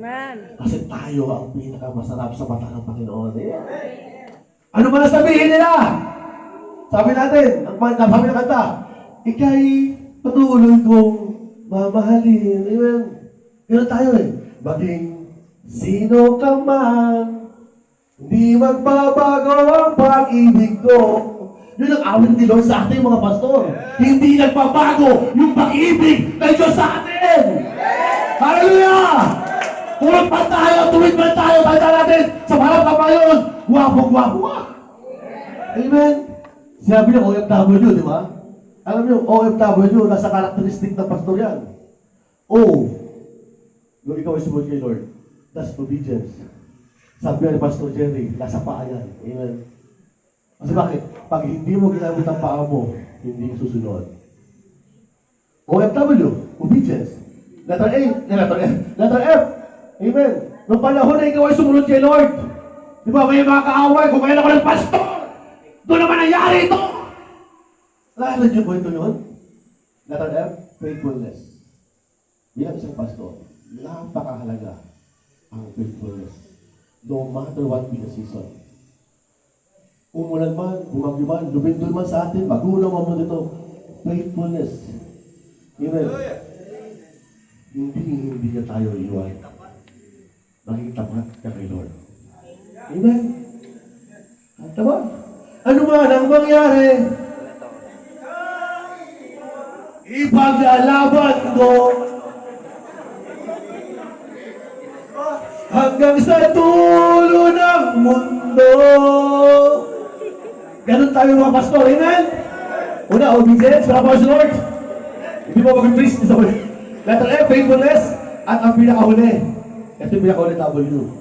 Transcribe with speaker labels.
Speaker 1: Amen.
Speaker 2: Kasi tayo ang pinakamasarap sa mata ng Panginoon. Eh. Ano man ang sabihin nila? Sabi natin, ang sabi ng kanta, ikay patuloy kong mamahalin. Amen. Ganun tayo eh. Maging sino ka man, hindi magbabago ang pag-ibig ko. Yun ang awit ni Lord sa atin, mga pastor. Hindi nagbabago yung pag-ibig ng Diyos sa atin. Hallelujah! Tulog pa tayo, tuwid pa tayo, tanda natin sa harap ng Panginoon. Guwapo ah. Amen. Sinabi niya OFW, di ba? Alam niyo, OFW, nasa karakteristik ng pastor yan. O, yung ikaw ay sumunod kay Lord, that's obedience. Sabi ni Pastor Jerry, nasa paa yan. Amen. Kasi bakit? Pag hindi mo ginamit ang paa mo, hindi susunod. OFW, obedience. Letter A, eh, letter F. Letter F, amen. Nung panahon na ikaw ay sumunod kay Lord, di ba may mga kaaway, kung kailan ako ng pastor, doon naman nangyari ito. Naalala niyo po ito yun? Letter F, faithfulness. Bilang isang pastor, napakahalaga ang faithfulness. No matter what be the season. Umulan man, bumagyo man, lumindol man sa atin, magulang man mo dito, faithfulness. Amen. Hindi, hindi niya tayo iwan. Maging tapat ka kay Lord. Amen. At tama. Ano man ang mangyari, ipaglalaban ko hanggang sa dulo ng mundo. Ganun tayo mga pastor, amen? Una, obedience, po sa Lord. Hindi mo mag-priest. Letter F, faithfulness, at ang pinakahuli. Ito yung pinakahuli W.